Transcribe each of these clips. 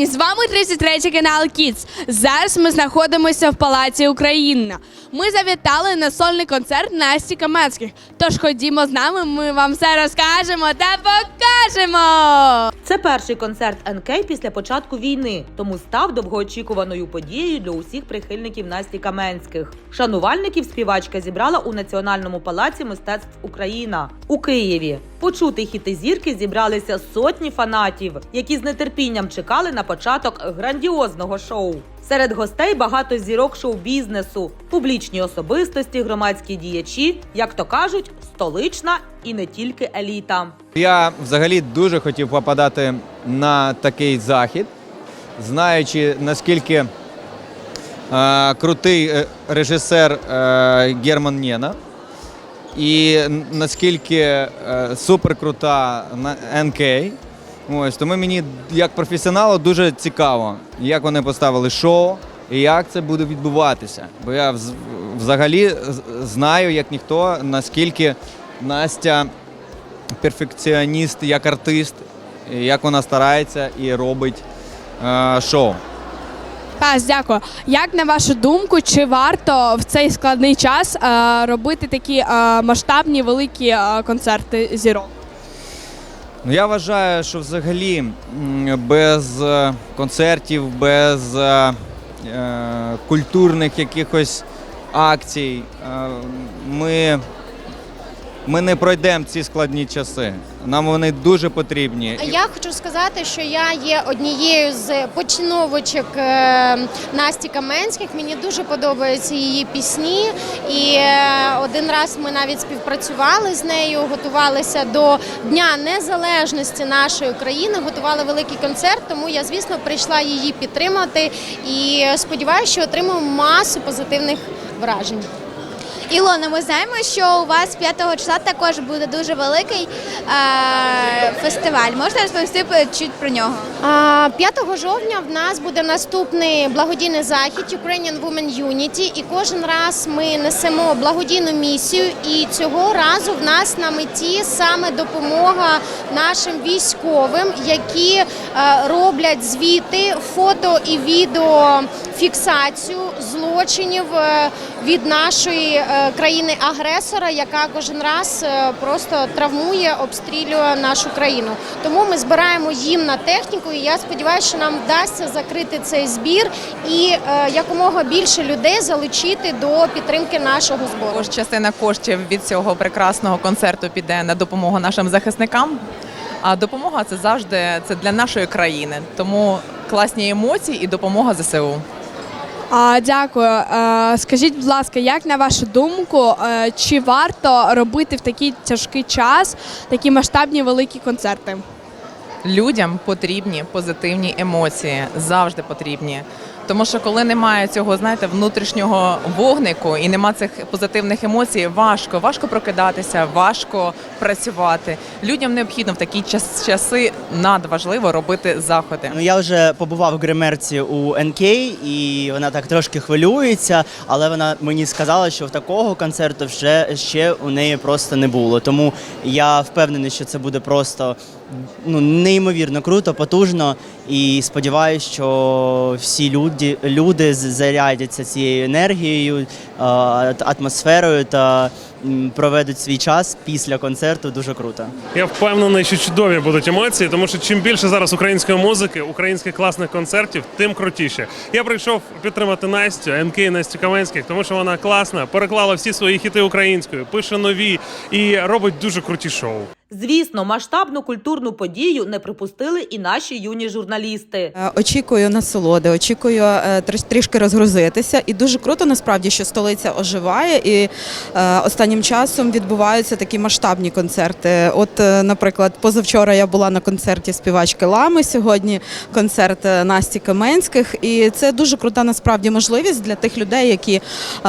Україні! З вами 33 канал Kids. Зараз ми знаходимося в Палаці Україна. Ми завітали на сольний концерт Насті Каменських. Тож ходімо з нами, ми вам все розкажемо та покажемо. Це перший концерт НК після початку війни, тому став довгоочікуваною подією для усіх прихильників Насті Каменських. Шанувальників співачка зібрала у Національному палаці мистецтв Україна у Києві. Почути хіти зірки зібралися сотні фанатів, які з нетерпінням чекали на початок грандіозного шоу. Серед гостей багато зірок шоу-бізнесу, публічні особистості, громадські діячі, як то кажуть, столична і не тільки еліта. Я взагалі дуже хотів попадати на такий захід, знаючи наскільки е, крутий е, режисер е, Герман Нєна і наскільки е, суперкрута НК. Ось, тому мені як професіоналу дуже цікаво, як вони поставили шоу і як це буде відбуватися. Бо я взагалі знаю, як ніхто, наскільки Настя перфекціоніст як артист, як вона старається і робить е, шоу. Пас, дякую. Як на вашу думку, чи варто в цей складний час е, робити такі е, масштабні великі е, концерти зірок? Ну, я вважаю, що взагалі без е, концертів, без е, е, культурних якихось акцій е, ми, ми не пройдемо ці складні часи. Нам вони дуже потрібні. Я хочу сказати, що я є однією з поціновувачок е, Насті Каменських. Мені дуже подобаються її пісні. І е, один раз ми навіть співпрацювали з нею, готувалися до Дня Незалежності нашої країни, готували великий концерт. Тому я, звісно, прийшла її підтримати і сподіваюся, що отримаю масу позитивних вражень. Ілона, ми знаємо, що у вас 5 числа також буде дуже великий е, фестиваль. Можете розповісти чуть про нього? А, 5 жовтня в нас буде наступний благодійний захід Ukrainian Women Unity. І кожен раз ми несемо благодійну місію. І цього разу в нас на меті саме допомога нашим військовим, які е, роблять звіти, фото і відео фіксацію злочинів е, від нашої е, країни-агресора, яка кожен раз е, просто травмує, обстрілює нашу країну. Тому ми збираємо їм на техніку, і я сподіваюся, що нам вдасться закрити цей збір і е, якомога більше людей залучити до підтримки нашого збору. Також частина коштів від цього прекрасного концерту піде на допомогу нашим захисникам. А допомога це завжди це для нашої країни. Тому класні емоції і допомога ЗСУ. А, дякую. Е, скажіть, будь ласка, як на вашу думку, е, чи варто робити в такий тяжкий час такі масштабні великі концерти? Людям потрібні позитивні емоції, завжди потрібні. Тому що коли немає цього, знаєте, внутрішнього вогнику і нема цих позитивних емоцій, важко, важко прокидатися, важко працювати. Людям необхідно в такі час, часи надважливо робити заходи. Ну я вже побував в гримерці у НК, і вона так трошки хвилюється, але вона мені сказала, що в такого концерту вже ще у неї просто не було. Тому я впевнений, що це буде просто ну неймовірно круто, потужно. І сподіваюся, що всі люди, люди зарядяться цією енергією, е, атмосферою та проведуть свій час після концерту. Дуже круто. Я впевнений, що чудові будуть емоції, тому що чим більше зараз української музики, українських класних концертів, тим крутіше. Я прийшов підтримати Настю, НК Настю Каменських, тому що вона класна, переклала всі свої хіти українською, пише нові і робить дуже круті шоу. Звісно, масштабну культурну подію не припустили і наші юні журналісти. Е, Очікую насолоди, очікую е, трішки розгрузитися. І дуже круто насправді, що столиця оживає, і е, останнім часом відбуваються такі масштабні концерти. От, наприклад, позавчора я була на концерті співачки Лами. Сьогодні концерт Насті Каменських. І це дуже крута насправді можливість для тих людей, які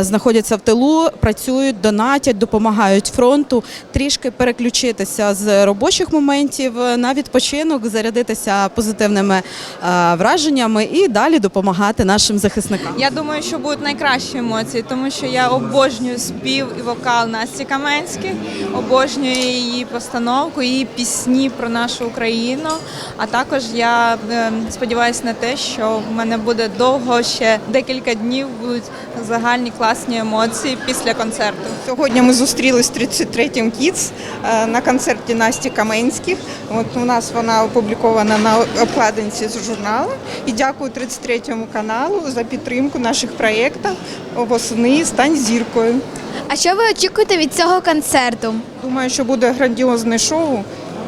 знаходяться в тилу, працюють, донатять, допомагають фронту, трішки переключитися відволіктися з робочих моментів на відпочинок, зарядитися позитивними е, враженнями і далі допомагати нашим захисникам. Я думаю, що будуть найкращі емоції, тому що я обожнюю спів і вокал Насті Каменських, обожнюю її постановку, її пісні про нашу Україну. А також я е, сподіваюся на те, що в мене буде довго ще декілька днів будуть загальні класні емоції після концерту. Сьогодні ми зустрілись з 33-м Kids е, на концерті Насті Каменських. От у нас вона опублікована на обкладинці з журналу. І дякую 33-му каналу за підтримку наших проєктів восени Стань зіркою. А що ви очікуєте від цього концерту? Думаю, що буде грандіозне шоу.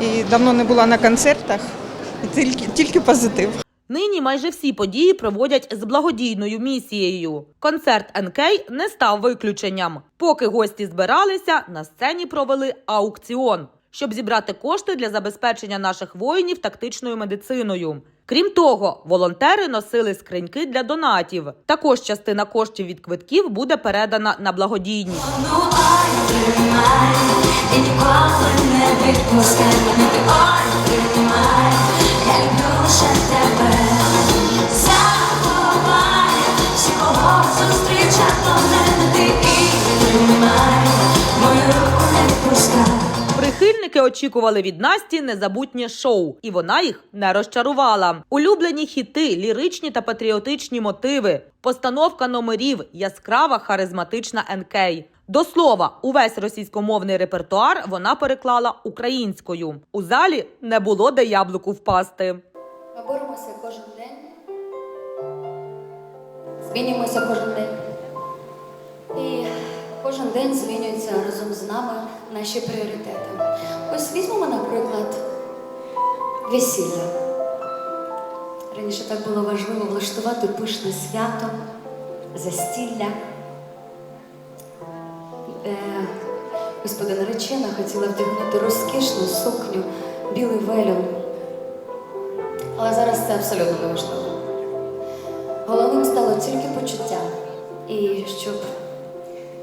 І давно не була на концертах. І Тільки, тільки позитив. Нині майже всі події проводять з благодійною місією. Концерт НК не став виключенням. Поки гості збиралися, на сцені провели аукціон, щоб зібрати кошти для забезпечення наших воїнів тактичною медициною. Крім того, волонтери носили скриньки для донатів. Також частина коштів від квитків буде передана на благодійність. Не відпускай Прихильники очікували від Насті незабутнє шоу, і вона їх не розчарувала. Улюблені хіти, ліричні та патріотичні мотиви, постановка номерів, яскрава харизматична НК. До слова, увесь російськомовний репертуар вона переклала українською. У залі не було де яблуку впасти. Ми боремося кожен день. Змінюємося кожен день. І кожен день змінюються разом з нами наші пріоритети. Ось візьмемо, наприклад, весілля. Раніше так було важливо влаштувати пишне свято, застілля. Е, Господа наречена хотіла вдягнути розкішну сукню, білий велюн. Але зараз це абсолютно не важливо. Головним стало тільки почуття. І щоб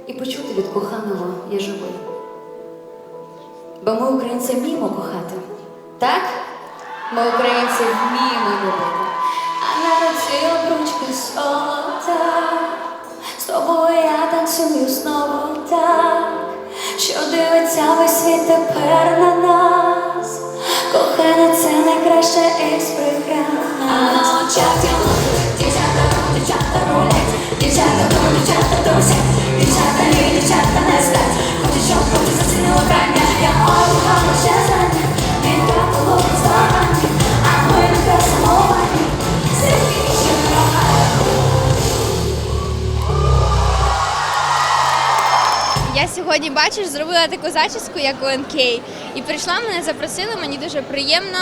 і почути від коханого я живий. Бо ми, українці, вміємо кохати. Так? Ми, українці, вміємо любити. А на руці обручка золота. З тобою я танцюю знову так, що дивиться весь світ тепер на нас. Кохання це найкраще із прикрас. А на очах ділок, дівчата, дівчата рулять, дівчата, дівчата досять, дівчата ні, сьогодні бачиш, зробила таку зачіску, як у НК. І прийшла, мене запросили, мені дуже приємно.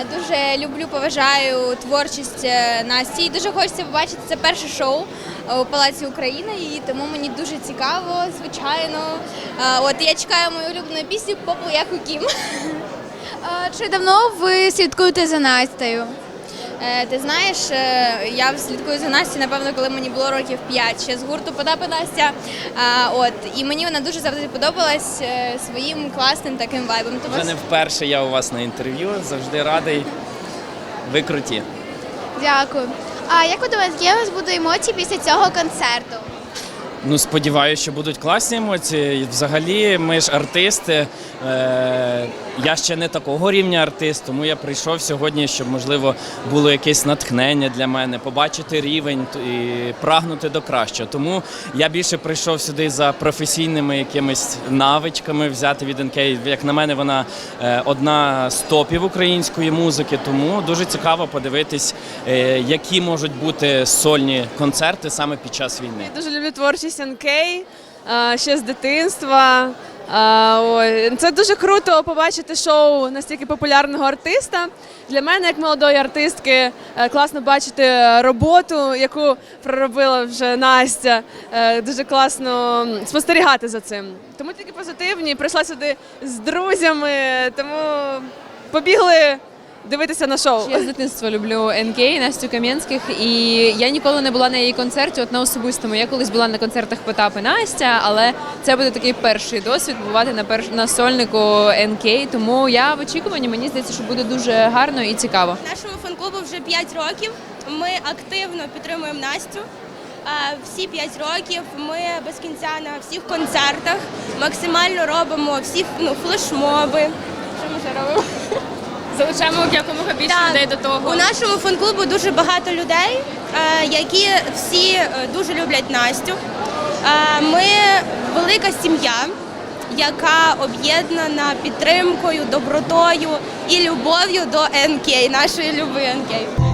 Е, Дуже люблю, поважаю творчість е, Насті. І дуже хочеться побачити це перше шоу е, у Палаці Україна. І тому мені дуже цікаво, звичайно. От я чекаю мою улюблену пісню Попу як у Кім. Чи давно ви слідкуєте за Настею? Е, Ти знаєш, е, я слідкую за Настю, напевно, коли мені було років 5, ще з гурту Потапи Настя. От і мені вона дуже завжди подобалась е, своїм класним таким вайбом. То Вже не вперше я у вас на інтерв'ю. Завжди радий. Ви круті. Дякую. А як ви думаєте, які у вас будуть емоції після цього концерту? Ну, сподіваюся, що будуть класні емоції. Взагалі, ми ж артисти. Е- я ще не такого рівня артист, тому я прийшов сьогодні, щоб можливо було якесь натхнення для мене, побачити рівень і прагнути до кращого. Тому я більше прийшов сюди за професійними якимись навичками взяти від НК. Як на мене, вона е, одна з топів української музики. Тому дуже цікаво подивитись, е, які можуть бути сольні концерти саме під час війни. Дуже люблю творчість НК е, ще з дитинства. Ой, Це дуже круто побачити шоу настільки популярного артиста. Для мене, як молодої артистки, е, класно бачити роботу, яку проробила вже Настя. Е, Дуже класно спостерігати за цим. Тому тільки позитивні. Прийшла сюди з друзями, тому побігли дивитися на шоу. Я з дитинства люблю НК, Настю Кам'янських, і я ніколи не була на її концерті, от на особистому. Я колись була на концертах Потап і Настя, але це буде такий перший досвід бувати на перш на сольнику НК. Тому я в очікуванні, мені здається, що буде дуже гарно і цікаво. Нашому фан-клубу вже 5 років. Ми активно підтримуємо Настю. Всі 5 років ми без кінця на всіх концертах максимально робимо всі ну, флешмоби. Що ми ще робимо? Залучаємо якомога більше Так. людей до того. У нашому фан-клубу дуже багато людей, е, які всі е, дуже люблять Настю. Е, Ми велика сім'я, яка об'єднана підтримкою, добротою і любов'ю до НК, нашої люби НК.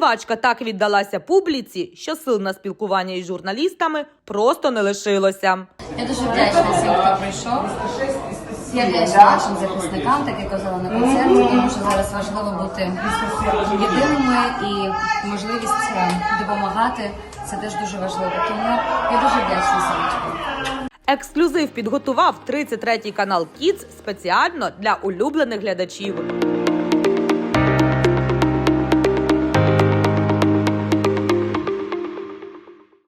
Співачка так віддалася публіці, що сил на спілкування із журналістами просто не лишилося. Я дуже вдячна всім, хто прийшов. Я вдячна нашим захисникам, так як казала на концерті, тому що зараз важливо бути єдиними і можливість е, допомагати. Це теж дуже важливо. Тому я дуже вдячна сонечку. Ексклюзив підготував 33-й канал Kids спеціально для улюблених глядачів.